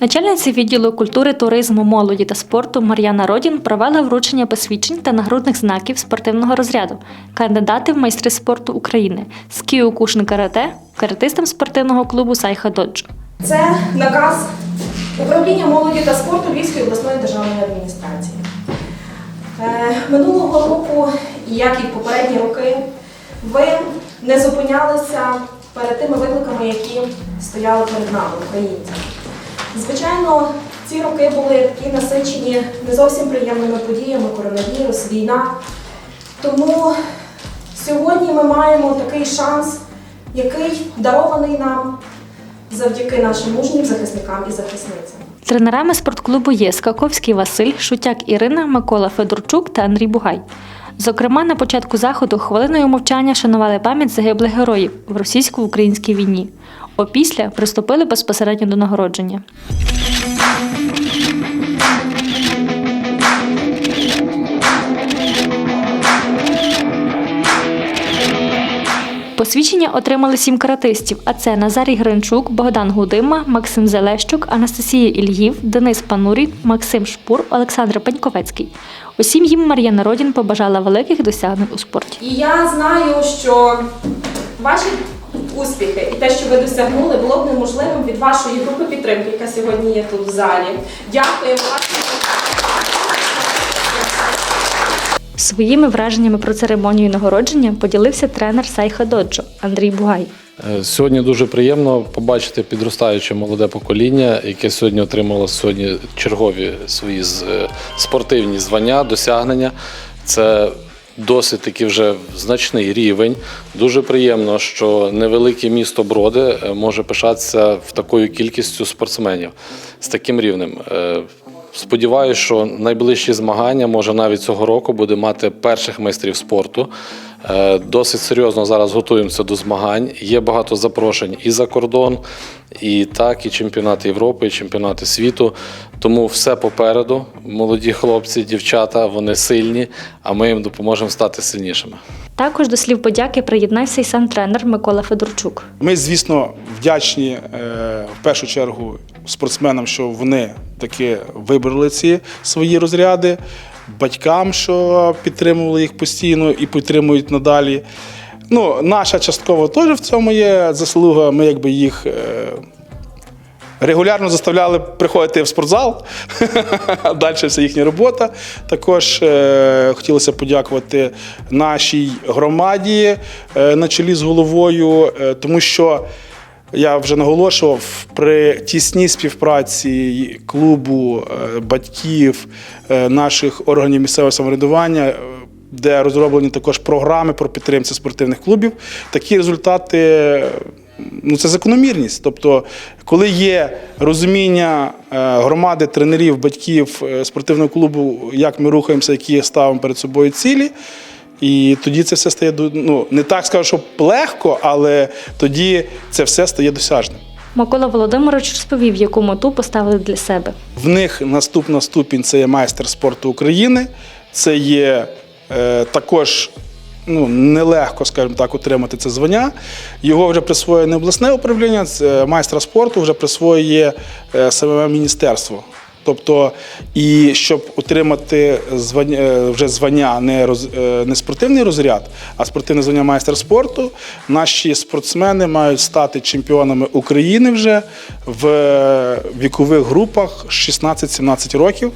Начальниця відділу культури, туризму, молоді та спорту Мар'яна Родін провела вручення посвідчень та нагрудних знаків спортивного розряду кандидати в майстри спорту України з Кіокушин карате, каратистам спортивного клубу Сайха Доджо. Це наказ управління молоді та спорту Львівської обласної державної адміністрації. Е, Минулого року, як і попередні роки, ви не зупинялися перед тими викликами, які стояли перед нами, українцями. Звичайно, ці роки були такі насичені не зовсім приємними подіями, коронавірус, війна. Тому сьогодні ми маємо такий шанс, який дарований нам завдяки нашим мужнім захисникам і захисницям. Тренерами спортклубу є Скаковський Василь, Шутяк Ірина, Микола Федорчук та Андрій Бугай. Зокрема, на початку заходу хвилиною мовчання шанували пам'ять загиблих героїв в російсько-українській війні. Опісля приступили безпосередньо до нагородження. Посвідчення отримали сім каратистів, а це Назарій Гринчук, Богдан Гудима, Максим Зелещук, Анастасія Ільїв, Денис Панурій, Максим Шпур, Олександр Пеньковецький. Усім їм Мар'яна Родін побажала великих досягнень у спорті. І я знаю, що ваші успіхи і те, що ви досягнули, було б неможливим від вашої групи підтримки, яка сьогодні є тут в залі. Дякуємо Своїми враженнями про церемонію нагородження поділився тренер Сайха Доджо Андрій Бугай. Е, Сьогодні дуже приємно побачити підростаюче молоде покоління, яке сьогодні отримало сьогодні чергові свої е, спортивні звання, досягнення. Це досить таки вже значний рівень. Дуже приємно, що невелике місто Броди е, може пишатися в такою кількістю спортсменів з таким рівнем. Сподіваюся, що найближчі змагання, може навіть цього року, буде мати перших майстрів спорту. Е, Досить серйозно зараз готуємося до змагань. Є багато запрошень і за кордон, і так, і чемпіонати Європи, і чемпіонати світу. Тому все попереду. Молоді хлопці, дівчата, вони сильні, а ми їм допоможемо стати сильнішими. Також до слів подяки приєднався й сам тренер Микола Федорчук. Ми, звісно, вдячні е, в першу чергу спортсменам, що вони таки вибрали ці свої розряди, батькам, що підтримували їх постійно і підтримують надалі. Ну, наша частково теж в цьому є заслуга. Ми якби їх. Е, Регулярно заставляли приходити в спортзал. Далі все їхня робота. Також е, хотілося подякувати нашій громаді е, на чолі з головою, е, тому що я вже наголошував при тісній співпраці клубу, е, батьків, е, наших органів місцевого самоврядування. е, Де розроблені також програми про підтримці спортивних клубів, такі результати ну це закономірність. Тобто, коли є розуміння громади, тренерів, батьків спортивного клубу, як ми рухаємося, які ставимо перед собою цілі. І тоді це все стає ну, не так скажу, що легко, але тоді це все стає досяжним. Микола Володимирович розповів, яку мету поставили для себе. В них наступна ступінь це є майстер спорту України. Це є е, також ну, нелегко, скажімо так, отримати це звання. Його вже присвоює не обласне управління, це майстра спорту вже присвоює е, саме міністерство. Тобто, і щоб отримати звання, е, вже звання не, роз, е, не спортивний розряд, а спортивне звання майстер спорту, наші спортсмени мають стати чемпіонами України вже в вікових групах 16-17 років.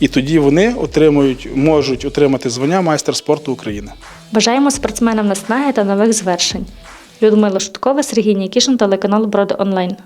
І тоді вони отримують, можуть отримати звання майстер спорту України. Бажаємо спортсменам наснаги та нових звершень. Людмила Шуткова, Сергій Нікішин, телеканал Броди Онлайн.